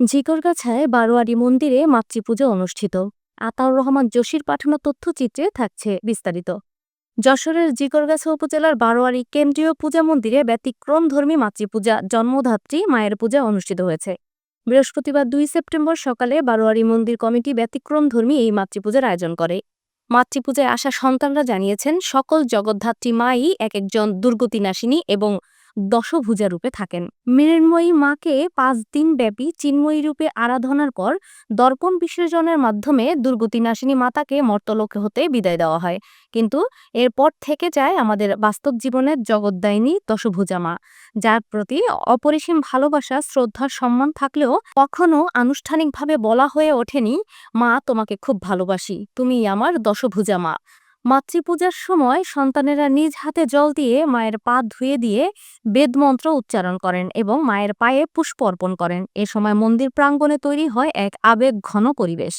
ঝিকরগাছায় বারোয়ারি মন্দিরে মাতৃপূজা অনুষ্ঠিত। আতাউর রহমান জসির পাঠানো তথ্যচিত্রে থাকছে বিস্তারিত। যশোরের জিকরগাছা উপজেলার বারোয়ারি কেন্দ্রীয় পূজা মন্দিরে ব্যতিক্রমধর্মী মাতৃপূজা জন্মধাত্রী মায়ের পূজা অনুষ্ঠিত হয়েছে। বৃহস্পতিবার দুই সেপ্টেম্বর সকালে বারোয়ারি মন্দির কমিটি ব্যতিক্রমধর্মী এই মাতৃপূজার আয়োজন করে। মাতৃপূজায় আসা সন্তানরা জানিয়েছেন, সকল জগদ্ধাত্রী মাই এক একজন দুর্গতিনাশিনী এবং দশভুজা রূপে থাকেন। মৃন্ময়ী মাকে পাঁচ দিন ব্যাপী চিন্ময়ী রূপে আরাধনার পর দর্পণ বিসর্জনের মাধ্যমে দুর্গতিনাশিনী মাতাকে মর্তলোকে হতে বিদায় দেওয়া হয়। কিন্তু এরপর থেকে যায় আমাদের বাস্তব জীবনের জগদ্দায়িনী দশভুজা মা। যার প্রতি অপরিসীম ভালোবাসা শ্রদ্ধা সম্মান থাকলেও কখনো আনুষ্ঠানিকভাবে বলা হয়ে ওঠেনি, মা, তোমাকে খুব ভালোবাসি তুমি আমার দশভুজা মা। মাতৃপূজার সময় সন্তানেরা নিজ হাতে জল দিয়ে মায়ের পা ধুয়ে দিয়ে বেদমন্ত্র উচ্চারণ করেন এবং মায়ের পায়ে পুষ্প অর্পণ করেন। এ সময় মন্দির প্রাঙ্গণে তৈরি হয় এক আবেগ ঘন পরিবেশ।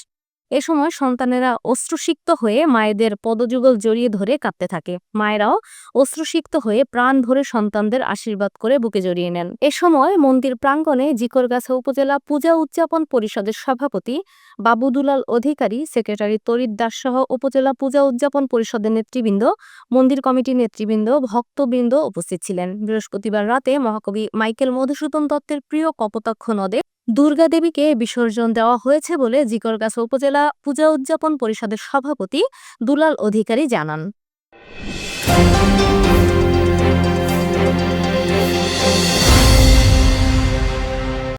এ সময় সন্তানেরা অশ্রুসিক্ত হয়ে মায়েদের পদযুগল জড়িয়ে ধরে কাঁদতে থাকে। মায়েরাও অশ্রুসিক্ত হয়ে প্রাণ ভরে সন্তানদের আশীর্বাদ করে বুকে জড়িয়ে নেন। এ সময় মন্দির প্রাঙ্গণে জিকরগাছা উপজেলা পূজা উদযাপন পরিষদের সভাপতি বাবুদুলাল অধিকারী, সেক্রেটারি তরিত দাস সহ উপজেলা পূজা উদযাপন পরিষদের নেতৃবৃন্দ, মন্দির কমিটির নেতৃবৃন্দ, ভক্তবৃন্দ উপস্থিত ছিলেন। বৃহস্পতিবার রাতে মহাকবি মাইকেল মধুসূদন দত্তের প্রিয় কপোতাক্ষ নদে দুর্গা দেবীকে বিসর্জন দেওয়া হয়েছে বলে জিকরগাছা উপজেলা পূজা উদযাপন পরিষদের সভাপতি দুলাল অধিকারী জানান।